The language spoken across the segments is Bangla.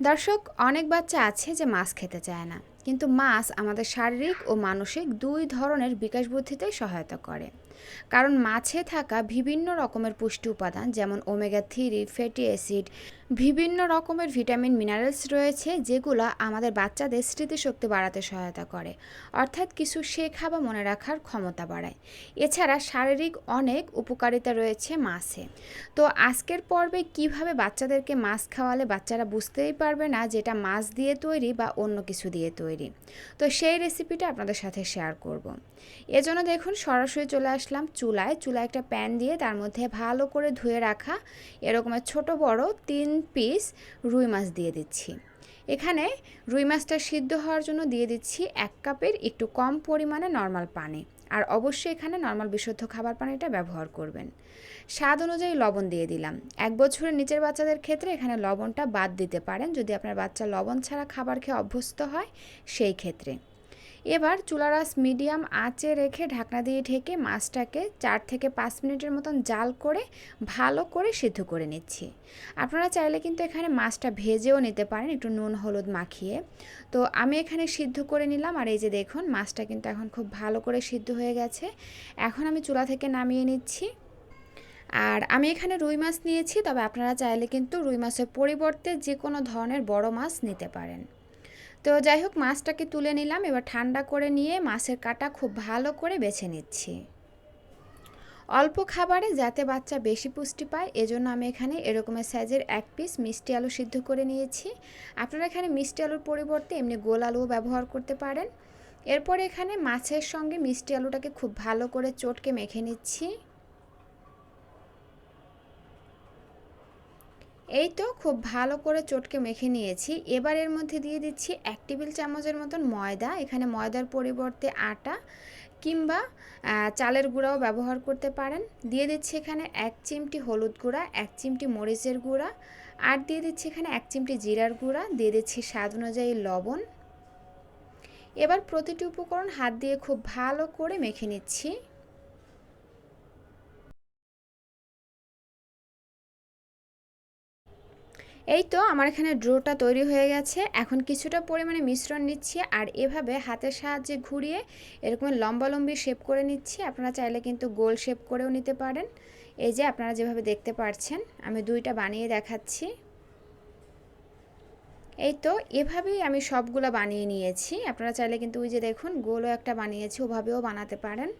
দর্শক, অনেক বাচ্চা আছে যে মাছ খেতে চায় না। কিন্তু মাছ আমাদের শারীরিক ও মানসিক দুই ধরনের বিকাশ বুদ্ধিতে সহায়তা করে। কারণ মাছে থাকা বিভিন্ন রকমের পুষ্টি উপাদান, যেমন ওমেগা থ্রি ফ্যাটি অ্যাসিড বিভিন্ন রকমের ভিটামিন, মিনারেলস রয়েছে যেগুলো আমাদের বাচ্চাদের স্মৃতিশক্তি বাড়াতে সহায়তা করে, অর্থাৎ কিছু শেখা বা মনে রাখার ক্ষমতা বাড়ায়। এছাড়া শারীরিক অনেক উপকারিতা রয়েছে মাছে। তো আজকের পর্বে কীভাবে বাচ্চাদেরকে মাছ খাওয়ালে বাচ্চারা বুঝতেই পারবে না যেটা মাছ দিয়ে তৈরি বা অন্য কিছু দিয়ে তৈরি। তো সেই রেসিপিটা আপনাদের সাথে শেয়ার করব। এজন্য দেখুন, সরাসরি চলে আসলাম চুলায়। চুলায় একটা প্যান দিয়ে তার মধ্যে ভালো করে ধুয়ে রাখা এরকমের ছোট বড় তিন পিস রুই মাছ দিয়ে দিচ্ছি। এখানে রুই মাছটা সিদ্ধ হওয়ার জন্য দিয়ে দিচ্ছি এক কাপের একটু কম পরিমাণে নর্মাল পানি। আর অবশ্যই এখানে নর্মাল বিশুদ্ধ খাবার পানিটা ব্যবহার করবেন। স্বাদ অনুযায়ী লবণ দিয়ে দিলাম। এক বছরের নিচের বাচ্চাদের ক্ষেত্রে এখানে লবণটা বাদ দিতে পারেন। যদি আপনার বাচ্চা লবণ ছাড়া খাবার খেয়ে অভ্যস্ত হয়, সেই ক্ষেত্রে। এবার চুলারাস মিডিয়াম আঁচে রেখে ঢাকনা দিয়ে ঢেকে মাছটাকে চার থেকে পাঁচ মিনিটের মতন জাল করে ভালো করে সিদ্ধ করে নিচ্ছি। আপনারা চাইলে কিন্তু এখানে মাছটা ভেজেও নিতে পারেন, একটু নুন, হলুদ মাখিয়ে। তো আমি এখানে সিদ্ধ করে নিলাম, আর এই যে দেখুন, মাছটা কিন্তু এখন খুব ভালো করে সিদ্ধ হয়ে গেছে। এখন আমি চুলা থেকে নামিয়ে নিচ্ছি। আর আমি এখানে রুই মাছ নিয়েছি, তবে আপনারা চাইলে কিন্তু রুই মাছের পরিবর্তে যে কোনো ধরনের বড় মাছ নিতে পারেন। তো যাই হোক, মাছটাকে তুলে নিলাম। এবার ঠান্ডা করে নিয়ে মাছের কাটা খুব ভালো করে বেছে নিচ্ছি। অল্প খাবারে যাতে বাচ্চা বেশি পুষ্টি পায়, এজন্য আমি এখানে এরকমের সাইজের এক পিস মিষ্টি আলু সিদ্ধ করে নিয়েছি। আপনারা এখানে মিষ্টি আলুর পরিবর্তে এমনি গোল আলুও ব্যবহার করতে পারেন। এরপর এখানে মাছের সঙ্গে মিষ্টি আলুটাকে খুব ভালো করে চটকে মেখে নিচ্ছি। এই তো খুব ভালো করে চটকে মেখে নিয়েছি। এবার এর মধ্যে দিয়ে দিচ্ছি এক টেবিল চামচের মতন ময়দা, এখানে ময়দার পরিবর্তে আটা কিংবা চালের গুঁড়াও ব্যবহার করতে পারেন। দিয়ে দিচ্ছি এখানে এক চিমটি হলুদ গুঁড়া, এক চিমটি মরিচের গুঁড়া, আর দিয়ে দিচ্ছি এখানে এক চিমটি জিরার গুঁড়া, দিয়ে দিচ্ছি স্বাদ অনুযায়ী লবণ। এবার প্রতিটি উপকরণ হাত দিয়ে খুব ভালো করে মেখে নিচ্ছি। এই তো আমার এখানে ড্রোটা তৈরি হয়ে গেছে। এখন কিছুটা পরিমাণে মিশ্রণ নিচ্ছি আর এভাবে হাতের সাহায্যে ঘুরিয়ে এরকম লম্বালম্বি শেপ করে নিচ্ছি। আপনারা চাইলে কিন্তু গোল শেপ করেও নিতে পারেন। এই যে আপনারা যেভাবে দেখতে পাচ্ছেন আমি দুইটা বানিয়ে দেখাচ্ছি। এই তো এভাবেই আমি সবগুলো বানিয়ে নিয়েছি। আপনারা চাইলে কিন্তু ওই যে দেখুন, গোলও একটা বানিয়েছি, ওভাবেও বানাতে পারেন।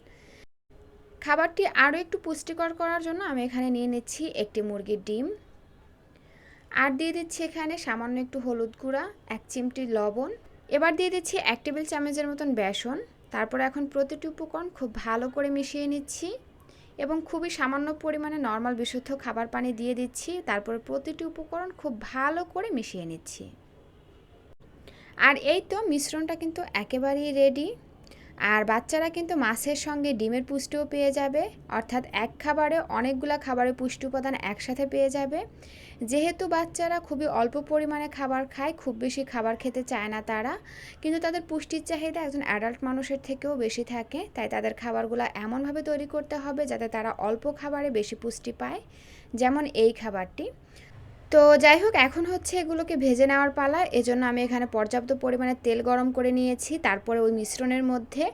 খাবারটি আরও একটু পুষ্টিকর করার জন্য আমি এখানে নিয়ে নিচ্ছি একটি মুরগির ডিম। আর দিয়ে দিচ্ছি এখানে সামান্য একটু হলুদ গুঁড়া, এক চিমটি লবণ। এবার দিয়ে দিচ্ছি এক টেবিল চামচের মতন বেসন। তারপর এখন প্রতিটি উপকরণ খুব ভালো করে মিশিয়ে নিচ্ছি এবং খুবই সামান্য পরিমাণে নর্মাল বিশুদ্ধ খাবার পানি দিয়ে দিচ্ছি। তারপর প্রতিটি উপকরণ খুব ভালো করে মিশিয়ে নিচ্ছি। আর এই তো মিশ্রণটা কিন্তু একেবারেই রেডি আর বাচ্চারা কিন্তু মাছের সঙ্গে ডিমের পুষ্টিও পেয়ে যাবে, অর্থাৎ এক খাবারে অনেকগুলো খাবারের পুষ্টি উপাদান একসাথে পেয়ে যাবে। যেহেতু বাচ্চারা খুবই অল্প পরিমাণে খাবার খায়, খুব বেশি খাবার খেতে চায় না তারা, কিন্তু তাদের পুষ্টির চাহিদা একজন অ্যাডাল্ট মানুষের থেকেও বেশি থাকে, তাই তাদের খাবারগুলো এমনভাবে তৈরি করতে হবে যাতে তারা অল্প খাবারে বেশি পুষ্টি পায়। যেমন এই খাবারটি। তো যাই হোক, এখন হচ্ছে এগুলোকে ভেজে নেওয়ার পালা। এজন্য আমি এখানে পর্যাপ্ত পরিমাণে তেল গরম করে নিয়েছি। তারপরে ওই মিশ্রণের মধ্যে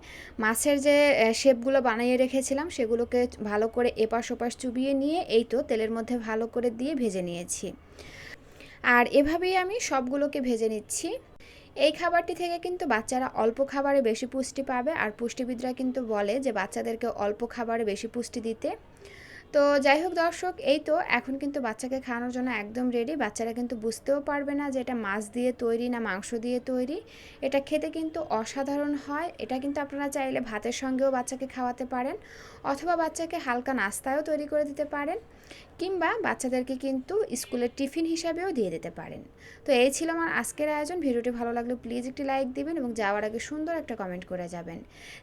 মাছের যে শেপগুলো বানিয়ে রেখেছিলাম, সেগুলোকে ভালো করে এপাশ ওপাশ চুবিয়ে নিয়ে এই তো তেলের মধ্যে ভালো করে দিয়ে ভেজে নিয়েছি। আর এভাবেই আমি সবগুলোকে ভেজে নিচ্ছি। এই খাবারটি থেকে কিন্তু বাচ্চারা অল্প খাবারে বেশি পুষ্টি পাবে। আর পুষ্টিবিদরা কিন্তু বলে যে, বাচ্চাদেরকে অল্প খাবারে বেশি পুষ্টি দিতে তো যাই হোক দর্শক, এই তো এখন কিন্তু বাচ্চাকে খাওয়ানোর জন্য একদম রেডি বাচ্চারা কিন্তু বুঝতেও পারবে না যে এটা মাছ দিয়ে তৈরি না মাংস দিয়ে তৈরি। এটা খেতে কিন্তু অসাধারণ হয়। এটা কিন্তু আপনারা চাইলে ভাতের সঙ্গেও বাচ্চাকে খাওয়াতে পারেন অথবা বাচ্চাকে হালকা নাস্তায়ও তৈরি করে দিতে পারেন কিংবা বাচ্চাদেরকে কিন্তু স্কুলের টিফিন হিসাবেও দিয়ে দিতে পারেন। তো এই ছিল আমার আজকের আয়োজন। ভিডিওটি ভালো লাগলে প্লিজ একটি লাইক দিবেন এবং যাওয়ার আগে সুন্দর একটা কমেন্ট করে যাবেন।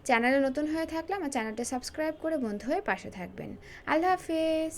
চ্যানেলে নতুন হয়ে থাকলে আমার চ্যানেলটা সাবস্ক্রাইব করে বন্ধু হয়ে পাশে থাকবেন। আল্লাহ হাফেজ